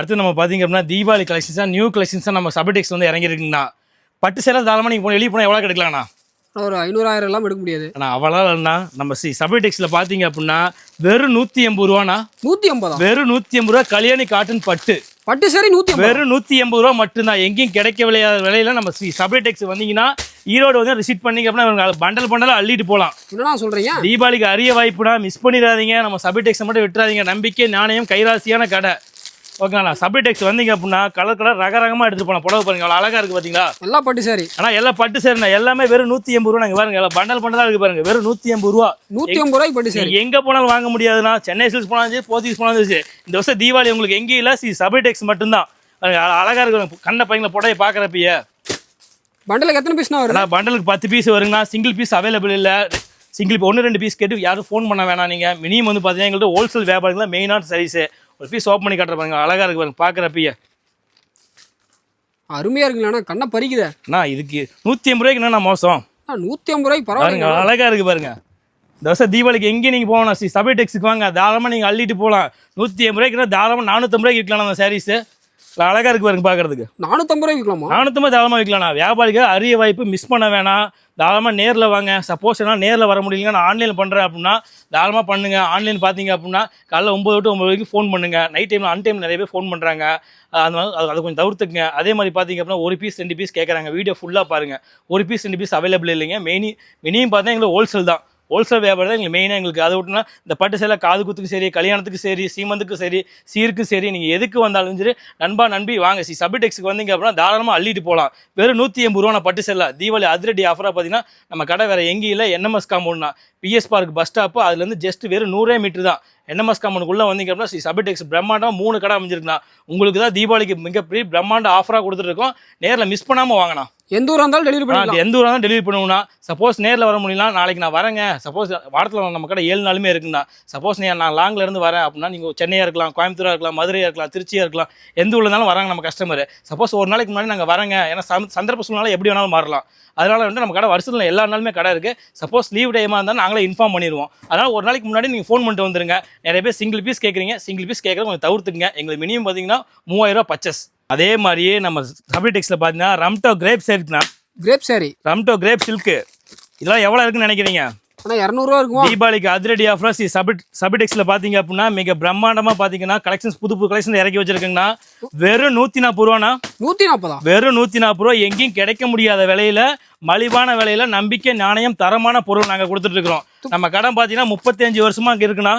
அடுத்து நம்ம பார்த்தீங்க அப்படின்னா தீபாவளி கலெக்ஷன்ஸாக நியூ கலெக்ஷன்ஸாக நம்ம சபடெக்ஸ் வந்து இறங்கியிருக்குங்கண்ணா. பட்டு சேலை தாராளமாக நீங்கள் போன வெளியே போனால் எவ்வளோ கிடைக்கலாம்ண்ணா ஒரு ஐநூறாயிரம் எல்லாம் எடுக்க முடியாது. ஆனால் அவ்வளோ இல்லைண்ணா நம்ம சி சபடெக்ஸில் பார்த்தீங்க அப்படின்னா வெறும் நூற்றி எண்பது ரூபாண்ணா. நூத்தி ஐம்பதா வெறும் நூற்றி எண்பது ரூபா கல்யாணி காட்டன் பட்டு. பட்டு சரி ஐம்பது வெறும் நூற்றி எண்பது ரூபா மட்டும்தான். எங்கேயும் கிடைக்க விளையாத விலையில நம்ம ஸ்ரீ சபடெக்ஸ் வந்தீங்கன்னா ஈரோடு வந்து ரிசீட் பண்ணீங்க அப்படின்னா பண்டல் பண்டலாக அள்ளிட்டு போகலாம் என்னடா சொல்றீங்க? தீபாவளிக்கு அரிய வாய்ப்புனா மிஸ் பண்ணிடாதீங்க. நம்ம சபிடெக்ஸை மட்டும் விட்டுறாதீங்க. நம்பிக்கை நாணயம் கைராசியான கடை. ஓகேங்களா? சபிடெக்ஸ் வந்தீங்க அப்படின்னா கலர் கலர் ரக ரகமாக எடுத்துட்டு போகலாம் புடவை பாருங்க அவ்வளோ அழகா இருக்கு பார்த்தீங்களா எல்லாம் பட்டு சரி ஆனால் எல்லாம் பட்டு சரிண்ணா எல்லாமே வெறும் நூற்றி எண்பது ரூபா நாங்கள் பாருங்க. எல்லாம் பண்டல் பண்டலாக இருக்கு பாருங்க. வெறும் நூற்றி எண்பது ரூபா. நூத்தி ஐம்பது ரூபாய்க்கு பட்டு சரி எங்க போனாலும் வாங்க முடியாதுண்ணா. சென்னை சில்ஸ் போனாலும் சரி போர்ச்சுகீஸ் போனாலும் சரி. இந்த வருஷம் தீபாவளி உங்களுக்கு எங்கேயும் இல்லை சி சபிடெக்ஸ் மட்டும்தான். பாருங்க, அழ- அழகா இருக்கு கண்ண பையங்களை புடவை பார்க்குறப்பயே பண்டலுக்கு எத்தனை பீஸ்னா வரும் பண்டலுக்கு பத்து பீஸ் வருங்கண்ணா. சிங்கிள் பீஸ் அவைலபிள் இல்லை. சிங்கிள் ஒன்று ரெண்டு பீஸ் கேட்டு யாரும் ஃபோன் பண்ண வேணாம் நீங்கள் மினிமம் வந்து பார்த்தீங்கன்னா எங்கள்கிட்ட ஹோல்சேல் வியாபாரங்கள் தான் மெயினான சைஸு ஒரு பீஸ் ஓப்பன் பண்ணி காட்டுற பாருங்க. அழகா இருக்கு பாருங்க. பார்க்குறப்பயே அருமையா இருக்குங்களா கண்ணை பறிக்குதே. அண்ணா இதுக்கு நூற்றி ஐம்பது ரூபாய்க்கு என்னண்ணா மோசம்? நூத்தி ஐம்பது ரூபாய்க்கு பரவாயில்ல அழகா இருக்கு பாருங்க. இந்த வருஷம் தீபாவளிக்கு எங்கேயும் நீங்கள் போகணும். சி சபை டெக்ஸுக்கு வாங்க. தாராளமாக நீங்கள் அள்ளிட்டு போகலாம். நூற்றி ஐம்பது ரூபாய்க்கு தாராளமாக நானூற்றம்பது ரூபாய்க்கு விற்கலாம் அந்த சாரீஸு அழகா இருக்கு பாருங்க பார்க்கறதுக்கு நானூத்தம்பது ரூபாய்க்கு விற்கலாமா நானூற்றம்பது தாராளமாக விற்கலாம் வியாபாரிக்கு அரிய வாய்ப்பு மிஸ் பண்ண வேணாம். தாராளமாக நேரில் வாங்க. சப்போஸ் என்ன நேரில் வர முடியலங்க நான் ஆன்லைனில் பண்ணுறேன் அப்படின்னா தாராளமாக பண்ணுங்க. ஆன்லைன் பார்த்தீங்க அப்படின்னா காலைல ஒம்பது டு ஒம்பது வரைக்கும் ஃபோன் பண்ணுங்க. நைட் டைமில் அன் டைமில் நிறைய பேர் ஃபோன் பண்ணுறாங்க அது மாதிரி அது- கொஞ்சம் தவிர்த்துக்குங்க. அதே மாதிரி பார்த்தீங்க அப்படின்னா ஒரு பீஸ் ரெண்டு பீஸ் கேட்குறாங்க வீடியோ ஃபுல்லாக பாருங்கள் ஒரு பீஸ் ரெண்டு பீஸ் அவைலபிள் இல்லைங்க. மெயினி மினிமம் பார்த்தா எங்களுக்கு ஹோல்சேல் தான். ஹோல்சேல் வியாபாரம் தான் எங்களுக்கு மெயினாக எங்களுக்கு அதை விட்டுனா இந்த பட்டு சேலை காது குத்துக்கு சரி கல்யாணத்துக்கு சரி சீமந்துக்கு சரி சீருக்கு சரி நீங்கள் எதுக்கு வந்தாலும் சரி நண்பா நம்பி வாங்க. சி சபிடெக்ஸுக்கு வந்தீங்க அப்படின்னா தாராளமாக அள்ளிட்டு போகலாம் வெறும் நூற்றி எண்பது ரூபா பட்டு சேலை. தீபாவளி அதிரடி ஆஃபராக பார்த்தீங்கன்னா நம்ம கடை வேறு எங்கேயும் இல்லை என்எம்எஸ் காம்பவுண்ட்னா பிஎஸ் பார்க் பஸ் ஸ்டாப்பு அதுலேருந்து ஜஸ்ட் வெறும் நூறே மீட்டர் தான். என்எம்எஸ் காம்பவுண்டுக்குள்ளே வந்தீங்க அப்படின்னா ஸ்ரீ சபிடெக்ஸ் பிரம்மாண்டம் மூணு கடை அமைஞ்சிருக்குண்ணா. உங்களுக்கு தான் தீபாவளிக்கு மிகப்பெரிய பிரம்மாண்ட ஆஃபராக கொடுத்துருக்கோம் நேரில் மிஸ் பண்ணாமல் வாங்கண்ணா. எந்த ஊரா இருந்தாலும் டெலிவரி அது எந்த ஊராக தான் டெலிவரி பண்ணுவோம்னா சப்போஸ் நேரில் வர முடியலாம் நாளைக்கு நான் வரேங்க. சப்போஸ் வாரத்தில் நம்ம கடை ஏழு நாளுமே இருக்குண்ணா. சப்போஸ் நீ நான் லாங்ல இருந்து வரேன் அப்படின்னா நீங்கள் சென்னையாக இருக்கலாம் கோயம்புத்தூராக இருக்கலாம் மதுரையாக இருக்கலாம் திருச்சியாக இருக்கலாம். எந்த ஊர்ல இருந்தாலும் வராங்க நம்ம கஸ்டமர் சப்போஸ் ஒரு நாளைக்கு முன்னாடி நாங்கள் வரேங்க. ஏன்னா சந்த- சந்தர்ப்ப சூழ்நிலை எப்படி வேணாலும் மாறலாம். அதனால வந்து நம்ம கடை வருஷத்தில் எல்லா நாளுமே கடை இருக்குது சப்போஸ் லீவ் டைமாக இருந்தாலும் நாங்களே இன்ஃபார்ம் பண்ணிடுவோம். அதனால் ஒரு நாளைக்கு முன்னாடி நீங்கள் ஃபோன் பண்ணிட்டு வந்துருங்க. நிறைய பேர் சிங்கிள் பீஸ் கேட்குறீங்க சிங்கிள் பீஸ் கேட்குறது கொஞ்சம் தவிர்த்துக்குங்க. எங்களுக்கு மினிமம் பார்த்தீங்கன்னா மூவாயிரம் ரூபாய் பர்ச்சஸ் அதே மாதிரியே நம்ம சப்ளிடெக்ஸில் பார்த்தீங்கன்னா ரம்டோ கிரேப்ஸ் இருக்குண்ணா கிரேப் சாரி ரம்டோ கிரேப் சில்க்கு இதெல்லாம் எவ்வளோ இருக்குன்னு நினைக்கிறீங்க? ஆனா இரநூறுவா இருக்குமா? தீபாவளிக்கு அதிரடி ஆஃபர் சி சபிட் சபிடெக்ஸில் பார்த்தீங்க அப்படின்னா மிக பிரம்மாண்டமாக பார்த்தீங்கன்னா கலெக்ஷன்ஸ் புது புது கலெக்ஷன் இறக்கி வச்சிருக்கீங்கன்னா வெறும் நூற்றி நாற்பது ரூபாண்ணா. நூத்தி நாற்பதா வெறும் நூற்றி நாற்பது ரூபா எங்கேயும் கிடைக்க முடியாத விலையில மலிவான விலையில நம்பிக்கை நாணயம் தரமான பொருள் நாங்கள் கொடுத்துட்டு இருக்கிறோம். நம்ம கடை பார்த்தீங்கன்னா முப்பத்தஞ்சு வருஷமா இங்கே இருக்குண்ணா.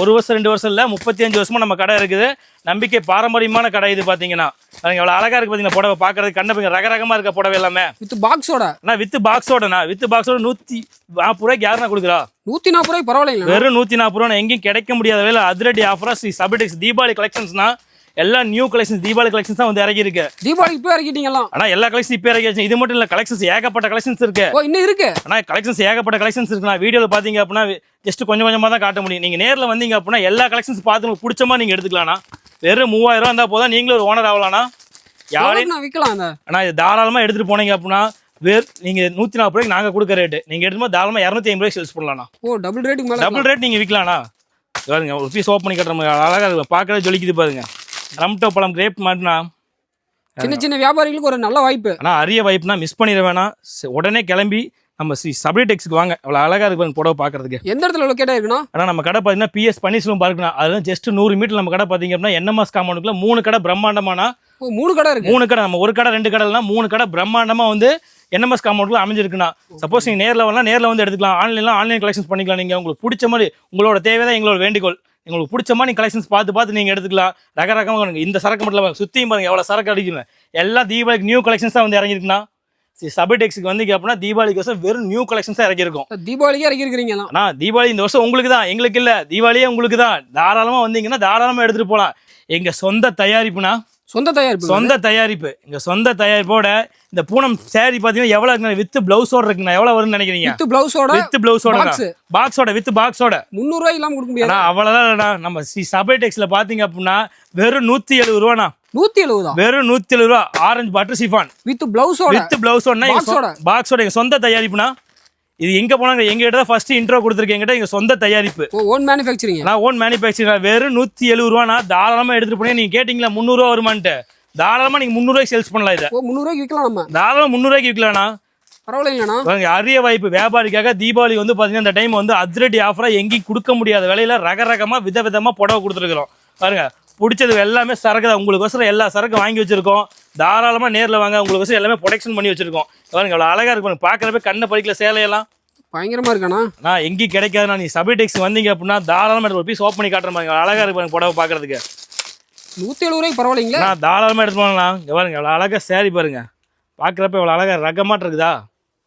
ஒரு வருஷம் ரெண்டு வருஷம் இல்லை முப்பத்தஞ்சு வருஷமா நம்ம கடை இருக்குது. நம்பிக்கை பாரம்பரியமான கடை இது பார்த்தீங்கன்னா அதுங்க எவ்வளோ அழகா இருக்கு பார்த்தீங்கன்னா புடவை பார்க்கறதுக்கு கண்ண ரக ரகமாக இருக்க புடவை எல்லாமே. வித் பாக்ஸோட அண்ணா வித் பாக்ஸோடண்ணா வித் பாக்ஸோட நூற்றி நாற்பது ரூபாய்க்கு யாருண்ணா கொடுக்குறா? நூத்தி நாற்பது ரூபாய்க்கு பரவாயில்லைங்களா? வெறும் நூற்றி நாற்பது ரூபா எங்கேயும் கிடைக்க முடியாத வேலை. அதிரடி ஆஃபராக ஸ்ரீ சபிடெக்ஸ் தீபாவளி கலெக்ஷன்ஸ்னா எல்லாம் நியூ கலெக்ஷன்ஸ் தீபாவளி கலெக்ஷன்ஸ் தான் வந்து இறங்கி இருக்கு தீபாவளிக்கு போய் இறக்கிட்டீங்கலாம் ஆனால் எல்லா கலெக்ஷன் இப்போ இறக்கி இது மட்டும் இல்லை கலெக்ஷன்ஸ் ஏகப்பட்ட கலெக்ஷன்ஸ் இருக்கு. ஓ இன்னும் இருக்கு? ஆனால் கலெக்ஷன்ஸ் ஏகப்பட்ட கலெக்ஷன்ஸ் இருக்குண்ணா வீடியோவில் பார்த்தீங்க அப்படின்னா ஜஸ்ட் கொஞ்சம் கொஞ்சமாக தான் காட்ட முடியும். நீங்கள் நேரில் வந்தீங்க அப்படின்னா எல்லா கலெக்ஷன்ஸ் பார்த்து உங்களுக்கு பிடிச்ச மாதிரி நீங்கள் எடுத்துக்கலாம்ண்ணா. வெறும் மூவாயிரம் ரூபா இருந்தால் போதும். நீங்களும் ஒரு ஓனர் ஆகலாம்ண்ணா. யாரையும் நான் விற்கலாம் ஆனால் இது தாராளமாக எடுத்துகிட்டு போனீங்க அப்படின்னா வேறு நீங்கள் நூற்றி நாற்பது ரூபாய்க்கு நாங்கள் கொடுக்குற ரேட்டு நீங்கள் எடுத்தும்போது தாராளமாக இரநூத்தி ஐம்பது ரூபாய் சேல்ஸ் பண்ணலாம்ண்ணா. ஓ டபுள் ரேட்டுக்கு டபுள் ரேட் நீங்கள் விற்கலாம்ண்ணா பாருங்க ஒரு பீஸ் ஓப்பன் பண்ணி கட்டுற மாதிரி அழகாக இருக்கும் பார்க்கறது ஜொலிக்குது பாருங்க. ரம்டோ பழம் கிரேப் மாட்டுனா சின்ன சின்ன வியாபாரிகளுக்கு ஒரு நல்ல வாய்ப்பு. ஆனால் அரிய வாய்ப்புனா மிஸ் பண்ணிட வேணாம். உடனே கிளம்பி நம்ம சி சப்ளிடெக்ஸ்க்கு வாங்க. அவ்வளோ அழகாக இருக்கு பாருங்க புடவை பார்க்கறதுக்கு எந்த இடத்துல லொக்கேட்டா இருக்குன்னா ஆனால் நம்ம கடை பார்த்தீங்கன்னா பிஎஸ் பன்னீர்செல்வம் பார்க்கணும் அதெல்லாம் ஜஸ்ட் நூறு மீட்டர் நம்ம கடை பார்த்தீங்க அப்படின்னா என்எம்எஸ் காம்பவுண்டுக்குள்ள மூணு கடை பிரம்மாண்டமானா மூணு கடை இருக்கு. மூணு கடை நம்ம ஒரு கடை ரெண்டு கடைனா மூணு கடை பிரம்மாண்டமாக வந்து என்எம்எஸ் காம்பவுண்டுக்குள்ள அமைஞ்சிருக்குண்ணா. சப்போஸ் நீங்கள் நேரில் வரலாம் நேரில் வந்து எடுத்துக்கலாம். ஆன்லைன்லாம் ஆன்லைன் கலெக்ஷன்ஸ் பண்ணிக்கலாம் நீங்கள் உங்களுக்கு பிடிச்ச மாதிரி உங்களோட தேவை தான் எங்களோட வேண்டுகோள். உங்களுக்கு பிடிச்ச மாதிரி நீங்கள் கலெக்ஷன்ஸ் பார்த்து பார்த்து நீங்கள் எடுத்துக்கலாம். ரக ரகமாக. இந்த சரக்கு மட்டும் இல்லாமல் சுற்றியும் பாருங்க எவ்வளோ சரக்கு அடிக்கணும் எல்லாம் தீபாவளிக்கு நியூ கலெக்ஷன்ஸ் தான் வந்து இறங்கியிருக்குண்ணா. சரி சபடெக்ஸுக்கு வந்து அப்படின்னா தீபாவளிக்கு வருஷம் வெறும் நியூ கலெக்ஷன்ஸ் தான் தீபாவளிக்கே இறக்கி இருக்கிறீங்களாம் அண்ணா தீபாவளி இந்த வருஷம் உங்களுக்கு தான். எங்களுக்கு இல்லை. தீபாவளியே உங்களுக்கு தான். தாராளமாக வந்தீங்கன்னா தாராளமாக எடுத்துகிட்டு போகலாம் எங்கள் சொந்த தயாரிப்புனா சொந்த தயாரிப்பு சொந்த தயாரிப்பு. எங்கள் சொந்த தயாரிப்போட இந்த பூனம் saree பார்த்தீங்கன்னா எவ்வளோ இருக்குண்ணா வித் பிளவுஸோட இருக்குண்ணா. எவ்வளோ வரும்னு நினைக்கிறீங்க? வித் பிளவுஸோட வித் பிளவுஸோட. பாக்ஸோட வித் பாக்ஸோட முந்நூறு ரூபாய் இல்லாம கொடுக்க முடியாது. அவ்வளோதான் நம்ம சி சபை டெக்ஸில் பார்த்தீங்க அப்படின்னா வெறும் நூற்றி எழுபது ரூபாண்ணா. நூத்தி எழுபதா வெறும் நூற்றி எழுபது ரூபா. ஆரஞ்சு பட்டர் சிஃபான் வித் பிளவுஸோட வித் பிளவுஸோட. பாக்ஸோட எங்கள் சொந்த தயாரிப்புனா இது எங்க போனாங்க? எங்க கிட்ட தான் ஃபர்ஸ்ட் இன்ட்ரோ கொடுத்துருக்கேன். எங்கிட்ட எங்க சொந்த தயாரிப்பு. ஓன் மேனுஃபேக்சரிங் நான் ஓன் மேனுஃபேக்சரிங் வெறும் நூத்தி எழுபது ரூபானா தாராளமா எடுத்துட்டு போனீங்க நீங்க கேட்டீங்களா முந்நூறுவா வருமான்ட்டு? தாராளமா நீங்க முந்நூறுவாய்க்கு சேல்ஸ் பண்ணலாம் இதை. முந்நூறுவாய்க்கு விற்கலாம்? நம்ம தாராளமா முந்நூறுவாய்க்கு விற்கலாம்ண்ணா. பரவாயில்லைங்கண்ணா. அரிய வாய்ப்பு. வியாபாரிக்காக தீபாவளி வந்து பார்த்தீங்கன்னா இந்த டைம் வந்து அதிரடி ஆஃபராக எங்கேயும் கொடுக்க முடியாத விலையில ரக ரகமாக வித விதமாக புடவை கொடுத்துருக்குறோம். பாருங்க பிடிச்சது எல்லாமே சரக்கு தான். உங்களுக்கோசரம் எல்லா சரக்கும் வாங்கி வச்சிருக்கோம். தாராளமாக நேரில் வாங்க. உங்களுக்கோசரம் எல்லாமே ப்ரொடெக்ஷன் பண்ணி வச்சிருக்கோம். பாருங்க எவ்வளோ அழகாக இருக்கு பாருங்க. பார்க்குறப்ப கண்ணை பறிக்கல சேலையெல்லாம். பயங்கரமா இருக்காண்ணா. நான் எங்கேயும் கிடைக்காதுண்ணா. நீ சபை டெக்ஸ் வந்தீங்க அப்படின்னா தாராளமாக ஒரு பீஸ் ஓப்பன் பண்ணி காட்டுறேன் பாருங்க அழகாக இருக்கு பாருங்க புடவை பார்க்கறதுக்கு. நூத்தி எழுபது ரூபாய்க்கு பரவாயில்லைங்களா? நான் தாராளமாக எடுத்து போகலாம் இங்கே பாருங்க எவ்வளோ அழகாக சேரீ பாருங்க. பார்க்குறப்ப இவ்வளோ அழகாக ரகமாட்டு இருக்குதா?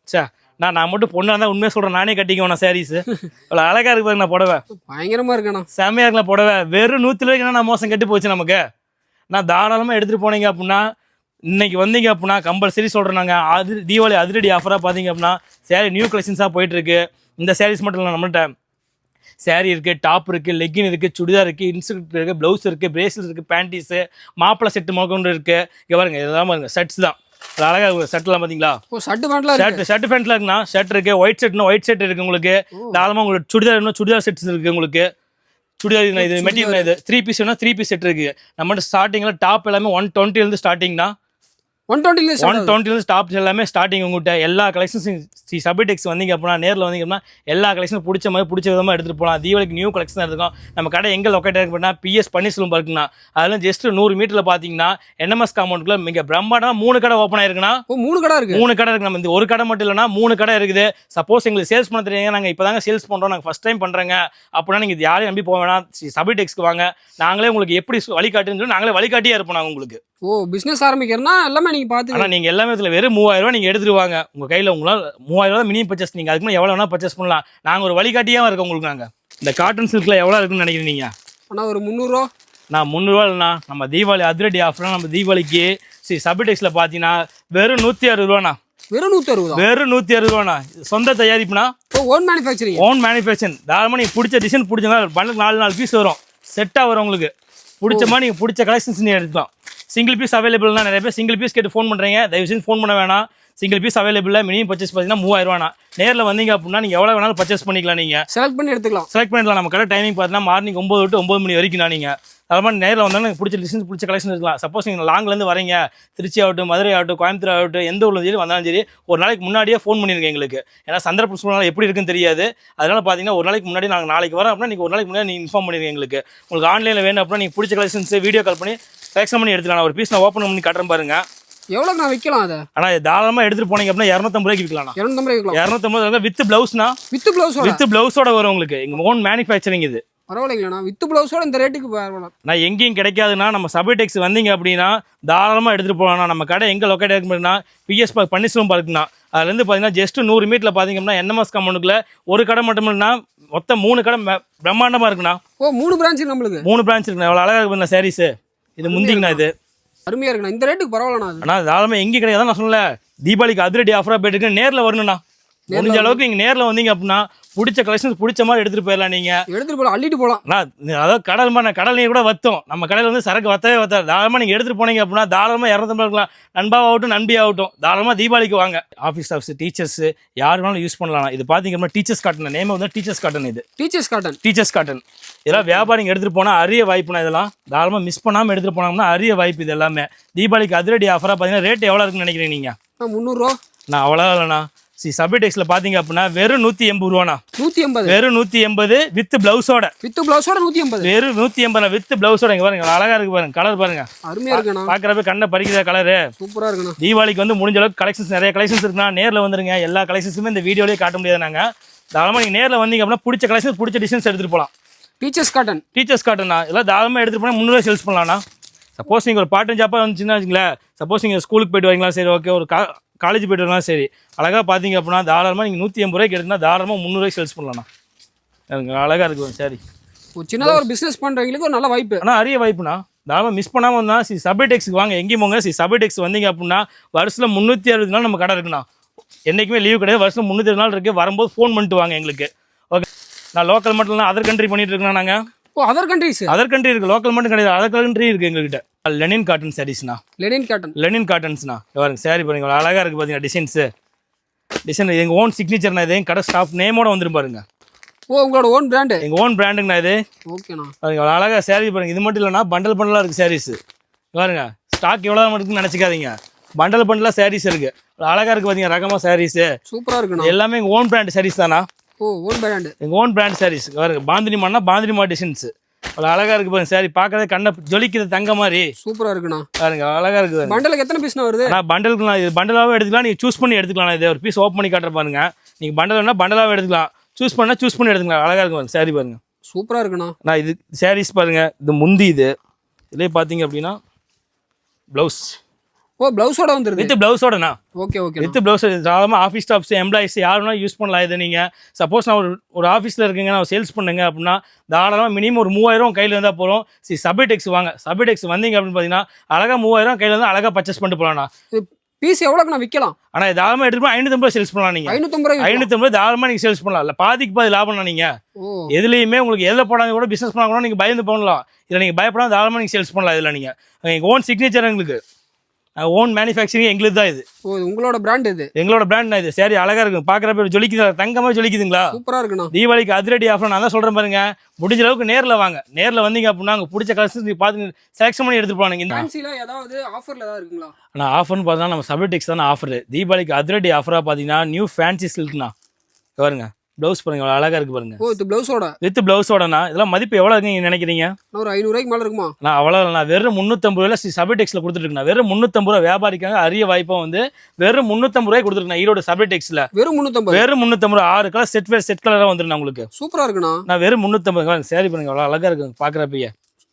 சே நான் நான் மட்டும் பொண்ணாக இருந்தால் உண்மையாக சொல்கிறேன் நானே கட்டிக்குவேன் சாரீஸ் இவ்வளோ அழகாக இருக்கு பாருங்க புடவை. பயங்கரமா இருக்காண்ணா. செம்மையாக இருக்கலாம் புடவை. வெறும் நூற்றி ரூபாய்க்கு நான் மோசம் கெட்டு போச்சு நமக்கு. நான் தாராளமாக எடுத்துகிட்டு போனீங்க அப்படின்னா இன்னைக்கு வந்தீங்க அப்படின்னா கம்பல்சரி சொல்கிறேன் நாங்கள் அது தீபாவளி அதிரடி ஆஃபராக பார்த்தீங்க அப்படின்னா சேரீ நியூ கலெக்ஷன்ஸாக போயிட்டுருக்கு. இந்த சாரீஸ் மட்டும் இல்லை நம்மள்ட்ட saree இருக்குது டாப் இருக்குது லெக்கின் இருக்குது சுடிதார் இருக்குது இன்ஸ்ட்ரக்ட் இருக்குது ப்ளவுஸ் இருக்குது பிரேஸ்லெட் இருக்குது பேண்டீஸு மாப்பிளை செட்டு முதற்கொண்டு இருக்குது இங்கே பாருங்க இதெல்லாம் பாருங்க செட்ஸ் தான். அழகாக செட்லாம் பார்த்தீங்களா? ஓ ஷர்ட் பேண்ட்லாம் ஷர்ட் ஷர்ட் பேண்ட்ல இருக்குண்ணா. ஷர்ட் இருக்கு ஒயிட் ஷர்ட்னா ஒயிட் ஷர்ட் இருக்கு உங்களுக்கு. தாராளமாக உங்களுக்கு சுடிதார் இன்னும் சுடிதார் செட்ஸ் இருக்கு உங்களுக்கு. சுடிதார் இது- மெட்டீரியல் இது த்ரீ பீஸ் வேணா த்ரீ பீஸ் செட் இருக்கு. நம்மகிட்ட ஸ்டார்டிங்ல டாப் எல்லாமே ஒன் டுவெண்ட்டிலேருந்து ஸ்டார்டிங்னா ஒன் டுவெண்ட்டில ஒன் டுவெண்ட்டிலேருந்து ஸ்டாப் எல்லாமே ஸ்டார்டிங் உங்கள்கிட்ட எல்லா கலெக்ஷன்ஸும் சி சபிடெக்ஸ் வந்தீங்க அப்படின்னா நேரில் வந்தீங்க அப்படின்னா எல்லா கலெக்ஷனும் பிடிச்ச மாதிரி பிடிச்ச விதமாக எடுத்துகிட்டு போகலாம். தீபாவளிக்கு நியூ கலெக்ஷன் இருக்கும் நம்ம கடை எங்கே லொக்கேட் இருக்கு அப்படின்னா பிஎஸ் பன்னீர்செல்வம் இருக்குண்ணா அதெல்லாம் ஜஸ்ட் நூறு மீட்டரில் பார்த்தீங்கன்னா என்எம்எஸ் காம்பவுண்டுக்குள்ள மிக பிரம்மாண்டமாக மூணு கடை ஓப்பன் ஆயிருக்குண்ணா. ஓ மூணு கடை இருக்கு. மூணு கடை இருக்கு. நம்ம இந்த ஒரு கடை மட்டும் இல்லைனா மூணு கடை இருக்குது. சப்போஸ் எங்களுக்கு சேல்ஸ் பண்ண தெரியுங்க. நாங்கள் இப்போ தாங்க சேல்ஸ் பண்ணுறோம் நாங்கள் ஃபஸ்ட் டைம் பண்ணுறேங்க அப்படின்னா நீங்கள் யாரையும் நம்பி போக வேணாம். சபிடெக்ஸ்க்கு வாங்க. நாங்களே உங்களுக்கு எப்படி வழிகாட்டுன்னு சொல்லி நாங்களே வழிகாட்டியே இருப்போம் நாங்கள் உங்களுக்கு. ஓ பிசினஸ் ஆரம்பிக்கிறேன்னா எல்லாமே நீங்க பாத்து ஆனால் நீங்கள் எல்லாமே இதில் வெறும் மூவாயிரம் ரூபாய் நீங்கள் எடுத்துட்டு வாங்க. உங்கள் கையில் உங்களால் மூவாயிரம் ரூபாய் மினிமம் பர்ச்சேஸ் நீங்கள் அதுக்கு எவ்வளோ வேணால் பர்ச்சேஸ் பண்ணலாம். நாங்கள் ஒரு வழிகாட்டியாக இருக்கோம் உங்களுக்கு நாங்கள் இந்த காட்டன் சில்கில் எவ்வளோ இருக்குன்னு நினைக்கிறீங்க நீங்கள் அண்ணா ஒரு முந்நூறுரூவா நான் முந்நூறுவா இல்லைண்ணா. நம்ம தீபாவளி அதிரடி ஆஃபர்னா நம்ம தீபாவளிக்கு சரி சபிடெக்ஸில் பார்த்தீங்கன்னா வெறும் நூற்றி அறுபது ரூபாண்ணா. வெறும் நூத்தி அறுபதா வெறும் நூற்றி அறுபது ரூபாண்ணா. சொந்த தயாரிப்புனா ஓன் மேனுஃபேக்சரிங் ஓன் மேனுஃபேக்சர் தாராளமாக நீங்கள் பிடிச்ச டிசைன் பிடிச்சங்க பண்டில் நாலு நாலு பீஸ் வரும். செட்டாக வரும் உங்களுக்கு. பிடிச்ச மாதிரி நீங்கள் பிடிச்ச கலெக்ஷன்ஸ் நீங்கள் எடுத்துக்கலாம். சிங்கிள் பீஸ் அவைலபிள்னா நிறைய பேர் சிங்கிள் பீஸ் கேட்டு ஃபோன் பண்ணுறீங்க தயவு செஞ்சு ஃபோன் பண்ண வேணாம். சிங்கிள் பீஸ் அவைலபிளில் மினிமம் பர்ச்சேஸ் பார்த்தீங்கன்னா மூவாயிரம் ரூபாண்ணா. நேரில் வந்தீங்க அப்படின்னா நீங்கள் எவ்வளோ வேணாலும் பர்ச்சேஸ் பண்ணிக்கலாம் நீங்கள் செலக்ட் பண்ணி எடுத்துக்கலாம். செலக்ட் பண்ணிடலாம். நம்ம கடை டைமிங் பார்த்தீங்கன்னா மார்னிங் ஒம்பது டு ஒம்பது மணி வரைக்கும் தான் நீங்கள் அது மாதிரி நேரில் வந்தாலும் பிடிச்ச டிசைன்ஸ் பிடிச்ச கலெக்ஷன் இருக்கலாம். சப்போஸ் நீங்கள் லாங்லேருந்து வரீங்க திருச்சி ஆகட்டும் மதுரை ஆகட்டும் கோயம்புத்தூர் ஆகட்டும் எந்த ஊர்ல சரி வந்தாலும் சரி ஒரு நாளைக்கு முன்னாடியே ஃபோன் பண்ணிருங்க எங்களுக்கு. ஏன்னா சந்தர்ப்ப சூழ்நிலை எப்படி இருக்குன்னு தெரியாது. அதனால பார்த்தீங்கன்னா ஒரு நாளைக்கு முன்னாடி நாங்கள் நாளைக்கு வரோம் அப்படின்னா நீங்கள் ஒரு நாளைக்கு முன்னாடி நீங்கள் இன்ஃபார்ம் பண்ணிருங்க எங்களுக்கு. உங்களுக்கு ஆன்லைனில் வேணும் அப்படின்னா நீங்கள் பிடிச்ச கலெக்ஷன்ஸ் வீடியோ கால் பண்ணி செலக்ஷன் பண்ணி எடுத்துக்கலாம். ஒரு பீஸ் நான் ஓப்பன் பண்ணி காட்டுறேன் பாருங்க. எவ்வளோக்கு நான் விற்கலாம் அதை ஆனால் தாராளமாக எடுத்துகிட்டு போனீங்க அப்படின்னா இரநூத்தம்பது ரூபாய்க்கு விற்கலாம் இரநூத்தம்பது விற்கலாம் இரநூத்தம்பது வித் ப்ளவுஸ்னா வித்து பிளவுஸோட வித் ப்ளவுஸோட வரும் உங்களுக்கு. எங்கள் ஓன் மேனுஃபேக்சரிங் இது. பரவாயில்லைங்கண்ணா வித்து பிளவுஸோட இந்த ரேட்டுக்கு பரவாயில்ல நான் எங்கேயும் கிடைக்காதுன்னா நம்ம சபைடெக்ஸ் வந்தீங்க அப்படின்னா தாராளமாக எடுத்துகிட்டு போகலாம் நம்ம கடை எங்கே லொக்கேட் இருக்குன்னா பிஎஸ் பார்க் பன்னீர்செல்வம் பார்க்குண்ணா அதுலேருந்து பார்த்தீங்கன்னா ஜஸ்ட் நூறு மீட்டரில் பார்த்தீங்கன்னா என்எம்எஸ் கம்பெனிக்குள்ள ஒரு கடை மட்டும் இல்லைன்னா மொத்தம் மூணு கடை பிரம்மாண்டமாக இருக்குண்ணா. ஓ மூணு பிரான்ச் நம்மளுக்கு? மூணு பிரான்ச் இருக்குண்ணா. எவ்வளோ அழகாக இருக்குண்ணா சாரீஸு இது முந்திங்கண்ணா இது. அருமையா இருக்குண்ணா. இந்த ரேட்டுக்கு பரவாயில்லண்ணா ஆனால் தாராளமாக எங்கேயும் கிடையாது நான் சொல்லல தீபாவளிக்கு அதிரடி ஆஃபராக போயிட்டு இருக்கு நேரில் வரணுண்ணா. முடிஞ்ச அளவுக்கு நீங்கள் நேரில் வந்தீங்க அப்படின்னா பிடிச்ச கலெக்ஷன்ஸ் பிடிச்ச மாதிரி எடுத்துகிட்டு போயிடலாம் நீங்கள் எடுத்துட்டு போலாம் அள்ளிட்டு போலாம். நான் அதாவது கடல் மாதிரி கடல் நீர் கூட வத்தோம். நம்ம கடையில் வந்து சரக்கு வத்தவே வத்தாது. தாராளமாக நீங்கள் எடுத்துகிட்டு போனீங்க அப்படின்னா தாராளமாக இரநூத்தம்பது இருக்கலாம் நண்பாவாகட்டும் நண்பி ஆகட்டும் தாராளமாக தீபாவளிக்கு வாங்க. ஆஃபீஸ் ஸ்டாஃப்ஸ் டீச்சர்ஸ் யார் வேணாலும் யூஸ் பண்ணலாம். இது பார்த்தீங்க டீச்சர்ஸ் காட்டன் நேம் வந்து டீச்சர்ஸ் காட்டன் இது. டீச்சர்ஸ் காட்டன் டீச்சர்ஸ் காட்டன் இதெல்லாம் வியாபாரிங்க எடுத்துகிட்டு போனால் அரிய வாய்ப்புனா இதெல்லாம். தாராளமாக மிஸ் பண்ணாமல் எடுத்துகிட்டு போனோம்னா அரிய வாய்ப்பு இது எல்லாமே. தீபாவளிக்கு அதிரடி ஆஃபராக பார்த்தீங்கன்னா ரேட் எவ்வளோ இருக்குன்னு நினைக்கிறீங்க நீங்கள் முந்நூறுரூவா நான் அவ்வளோ இல்லைண்ணா. சி சபிடெக்ஸில் பார்த்தீங்க அப்படின்னா வெறும் நூற்றி எண்பது ரூபாண்ணா. நூற்றி எண்பது? வெறும் நூற்றி எண்பது வித் ப்ளவுஸோட. வித்து பிளவுஸோட நூற்றி எண்பது? வெறும் நூத்தி எண்பது வித் பிளவுஸோட. இங்க பாருங்க அழகா இருக்கு பாருங்க கலர் பாருங்க. அருமையா இருக்குண்ணா. பாக்குறப்ப கண்ணை பறிக்கிற கலரு சூப்பரா இருக்குண்ணா. தீபாவளிக்கு வந்து முடிஞ்ச அளவுக்கு கலெக்ஷன்ஸ் நிறைய கலெக்ஷன்ஸ் இருக்குண்ணா. நேர்ல வந்துருங்க எல்லா கலெக்ஷன்ஸுமே இந்த வீடியோலயே காட்ட முடியாது நாங்க. தாராளமா நீங்க நேர்ல வந்தீங்க அப்படின்னா பிடிச்ச கலெக்ஷன்ஸ் பிடிச்ச டிசைன்ஸ் எடுத்துட்டு போலாம். டீச்சர்ஸ் காட்டன் டீச்சர்ஸ் காட்டுண்ணா இதெல்லாம் தாராளமா எடுத்துட்டு போனா முந்நூறுவா சேல்ஸ் பண்ணலாம்ண்ணா. சப்போஸ் நீங்கள் ஒரு பார்ட் டைம் ஜாப்பாக வந்துச்சுன்னா வச்சுங்களேன் சப்போஸ் நீங்கள் ஸ்கூலுக்கு போயிட்டு வரீங்களா சரி ஓகே ஒரு கா காலேஜ் போயிட்டு வரலாம் சரி. அழகாக பார்த்தீங்க அப்படின்னா தாராளமாக நீங்கள் நூற்றி எண்பது ரூபாய்க்கு எடுத்துனா தாராளமாக முந்நூறுவாய்க்கு சேல்ஸ் பண்ணலாம்ண்ணா. எனக்கு அழகாக இருக்கு சரி. சின்னதாக ஒரு பிஸ்னஸ் பண்ணுறவங்களுக்கு ஒரு நல்ல வாய்ப்பு. ஆனால் அரிய வாய்ப்புண்ணா. தாராளமாக மிஸ் பண்ணாமல் வந்தால் சி சபைடெக்ஸ்க்கு வாங்க. எங்கேயும் போங்க. சி சபைடெக்ஸ் வந்தீங்க அப்படின்னா வருஷத்தில் முந்நூற்றி அறுபது நாள் நம்ம கடை இருக்குண்ணா. என்றைக்குமே லீவ் கிடையாது. வருஷம் முந்நூற்றி நாள் இருக்குது வரும்போது ஃபோன் பண்ணிட்டு வாங்க எங்களுக்கு. ஓகே நான் லோக்கல் மட்டும் இல்லை அதர் கண்ட்ரி பண்ணிட்டு இருக்கேன் நாங்கள் ஓ அதர் கண்ட்ரிஸ் அதர் கண்ட்ரி இருக்குது லோக்கல் மட்டும் கிடையாது. அதர் கண்ட்ரி இருக்குது எங்ககிட்ட. லெனின் காட்டன் சாரீஸ்ண்ணா லெனின் காட்டன் லெனின் காட்டன்ஸ்ண்ணா பாருங்க சாரி பாருங்க அழகாக இருக்குது பார்த்தீங்கன்னா டிசைன்ஸு டிசைன் எங்கள் ஓன் சிக்னேச்சர்ண்ணா இது? கடை ஸ்டாஃப் நேமோட வந்துரும் பாருங்க. ஓ உங்களோட ஓன் பிராண்டு எங்கள் ஓன் பிராண்டுங்கண்ணா இது? ஓகேண்ணா பாருங்க அழகாக saree பாருங்க இது மட்டும் இல்லைன்னா பண்டல் பண்டலாக இருக்குது சாரீஸ் பாருங்க ஸ்டாக் எவ்வளோ இருக்குன்னு நினச்சிக்காதீங்க. பண்டல் பண்டலாக சாரீஸ் இருக்குது அழகாக இருக்குது பார்த்தீங்க ரகமாக சாரீஸு சூப்பராக இருக்குண்ணா எல்லாமே எங்கள் ஓன் பிராண்ட் சாரீஸ் தானா? ஓ ஓன் பிராண்டு எங்கள் ஓன் பிராண்ட் சாரீஸ் பாருங்க பாந்தினி மானா பாந்தினி மா டிசைன்ஸ் அவ்வளோ அழகாக இருக்குது பாருங்க சாரி பார்க்கறதே கண்ணை ஜொலிக்குது தங்க மாதிரி. சூப்பராக இருக்குண்ணா. பாருங்க அழகாக இருக்குது. பண்டலுக்கு எத்தனை பீஸ்ண்ணா வருது? ஆனால் பண்டலுக்கு இது பண்டலாகவே எடுத்துக்கலாம் நீங்கள் சூஸ் பண்ணி எடுத்துக்கலாம். இது ஒரு பீஸ் ஓப்பன் பண்ணி காட்டுற பாருங்க. நீங்கள் பண்டல் வேணால் பண்டலாகவே எடுத்துக்கலாம். சூஸ் பண்ணால் சூஸ் பண்ணி எடுத்துக்கலாம். அழகாக இருக்கும் பாருங்க சாரி பாருங்க. சூப்பராக இருக்குண்ணா. நான் இது சாரீஸ் பாருங்க இது முந்தி இது. இதுலேயே பார்த்தீங்க அப்படின்னா ப்ளவுஸ் ஓ ப்ளவுஸோட வந்துருது. வித் ப்ளவுஸோடண்ணா ஓகே ஓகே வித் ப்ளவுஸ் சாதாரணமாக ஆஃபீஸ் ஸ்டாஃப்ஸ் எம்ப்ளாயிஸ் யார் வேணாலும் யூஸ் பண்ணலாம் இது நீங்கள் சப்போஸ் நான் ஒரு ஒரு ஆஃபீஸில் இருக்கீங்க நான் சேல்ஸ் பண்ணுங்க அப்படின்னா தாராளமாக மினிமம் ஒரு மூவாயிரம் கையில் இருந்தால் போகிறோம் சி சப்டெக்ஸ் வாங்க. சப்டெக்ஸ் வந்தீங்க அப்படின்னு பார்த்தீங்கன்னா அழகாக மூவாயிரம் கையில் வந்து அழகாக பர்ச்சேஸ் பண்ணிட்டு போகலாம்ண்ணா பீஸ் எவ்வளோக்குண்ணா விற்கலாம் ஆனால் தாராளமாக எடுத்துட்டு ஐநூற்றம்பது சேல்ஸ் பண்ணலாம் நீங்கள் ஐநூற்றம்பது ரூபாய் ஐநூற்றம்பது தாராளமாக நீங்கள் சேல்ஸ் பண்ணலாம். இல்லை பாதிக்கு பாதி லாபம்ண்ணா நீங்கள் எதுலேயுமே உங்களுக்கு எதில் போடாத கூட பிஸ்னஸ் பண்ணால் கூட நீங்கள் பயந்து பண்ணலாம் இதில் நீங்கள் பயப்படாம தாராளமாக நீங்கள் சேல்ஸ் பண்ணலாம் இதில் நீங்கள் எங்கள் ஓன் சிக்னேச்சர் எங்களுக்கு. ஓன் மேனுஃபேக்சரிங் எங்களுக்கு தான் இது. ஓ உங்களோட பிராண்ட் இது? எங்களோட பிராண்ட் இது. சரி அழகா இருக்கும். பார்க்குறப்ப ஜொலிக்குது தங்கமாக ஜொலிக்குதுங்களா சூப்பராக இருக்குண்ணா. தீபாவளிக்கு அதிரடி ஆஃபர் நான் தான் சொல்கிறேன் பாருங்க. முடிஞ்ச அளவுக்கு நேரில் வாங்க. நேரில் வந்தீங்க அப்படின்னா அங்கே பிடிச்ச கலர்ஸ் பார்த்து செலக்ஷன் பண்ணி எடுத்துட்டு போனாங்க இந்த ஏதாவது ஆஃபரில் ஏதாவது இருக்குங்களா? ஆனால் ஆஃபர்னு பார்த்தா நம்ம சபர்டெக்ஸ் தானே ஆஃபர் தீபாவளிக்கு அதிரடி ஆஃபராக பார்த்தீங்கன்னா நியூ ஃபேன்சி சில்க்னா பாருங்க. ப்ளவுஸ் பாருங்க எவ்வளோ அழகாக இருக்கு பாருங்க. ஓ இது ப்ளவுஸோட வித் ப்ளவுஸோடனா இதெல்லாம் மதிப்பு எவ்வளோ இருக்குன்னு நினைக்கிறீங்க? இன்னும் ஒரு ஐநூறுரூவாய்க்கு மேலே இருக்குமா? நான் அவ்வளோ நான் வெறும் முந்நூற்றம்பது ரூபாயில் சபர்டெக்ஸில் கொடுத்துருக்கேன் வெறும் முந்நூற்றம்பது ரூபா வியாபாரிக்காக அரிய வாய்ப்பாக வந்து வெறும் முந்நூற்றம்பது ரூபாய் கொடுத்துருக்கேன் ஈரோடு சபர்டெக்ஸில் வெறும் முந்நூற்றம்பது வெறும் முந்நூற்றம்பது ரூபா ஆறு கலர் செட் வேர் செட் கலராக வந்துடும் உங்களுக்கு. சூப்பராக இருக்குண்ணா. நான் வெறும் முந்நூற்றம்பது சேரி பண்ணுங்க அவ்வளோ அழகாக இருக்குங்க பார்க்குறப்பயே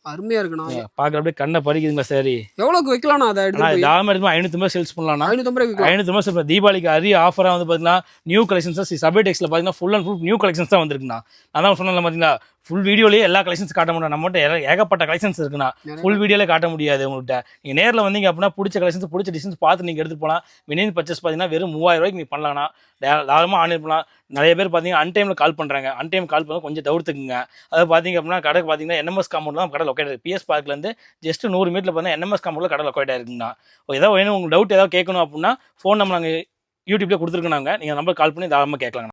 அருமையாக இருக்குண்ணா. பார்க்குறப்பே கண்ணை பறிக்குதுங்களா சரி. எவ்வளோக்கு வைக்கலாம்ண்ணா அதை எடுத்து தாம எடுத்து ஐநூற்றம்பது சேல்ஸ் பண்ணலாம்னா ஐநூற்றம்பது ரூபாய்க்கு விற்கலாம் ஐநூற்றம்பது சேல்ஸ் தீபாவளிக்கு அரிய ஆஃபராக வந்து பார்த்தீங்கன்னா நியூ கலெக்ஷன்ஸ் சபர்டெக்ஸில் பார்த்தீங்கன்னா full and full new collections தான் வந்திருக்குண்ணா. நான் தான் சொன்னேன் பார்த்தீங்களா ஃபுல் வீடியோலேயே எல்லா கலெக்ஷன்ஸ் காட்ட முடியும். நம்மகிட்ட ஏக- ஏகப்பட்ட கலெக்ஷன்ஸ் இருக்குண்ணா. ஃபுல் வீடியோலே காட்ட முடியாது உங்கள்கிட்ட நீங்கள் நேரில் வந்தீங்க அப்படின்னா பிடிச்ச கலெக்ஷன்ஸ் பிடிச்ச டிசைன்ஸ் பார்த்து நீங்கள் எடுத்து போகலாம் மினிமம் பர்ச்சேஸ் பார்த்தீங்கன்னா வெறும் மூவாயிரம் ரூபாய்க்கு நீங்கள் பண்ணலாம்னா தாராளமாக ஆன்லைன் பண்ணலாம். நிறைய பேர் பார்த்தீங்கன்னா அன்டைமில் கால் பண்ணுறாங்க அன்டைம் கால் பண்ண கொஞ்சம் தவிர்த்துக்குங்க. அதாவது பார்த்தீங்க அப்படின்னா கடை பார்த்தீங்கன்னா என்எம்எஸ் காம்பவுண்ட் தான் கடை லொக்கேட் இருக்குது பிஎஸ் பார்க்லேருந்து ஜஸ்ட் நூறு மீட்டரில் பார்த்தீங்கன்னா என்எம்எஸ் காம்பவுண்டில் கடை லொக்கேட் ஆயிருக்குங்கண்ணா. ஏதாவது வேணும் உங்களுக்கு டவுட் ஏதாவது கேட்கணும் அப்படின்னா ஃபோன் நம்பர் நாங்கள் யூடியூப்லேயே கொடுத்துருக்கோம் நாங்கள் நீங்கள் நம்பர் கால் பண்ணி தாராளமாக கேட்கலாங்க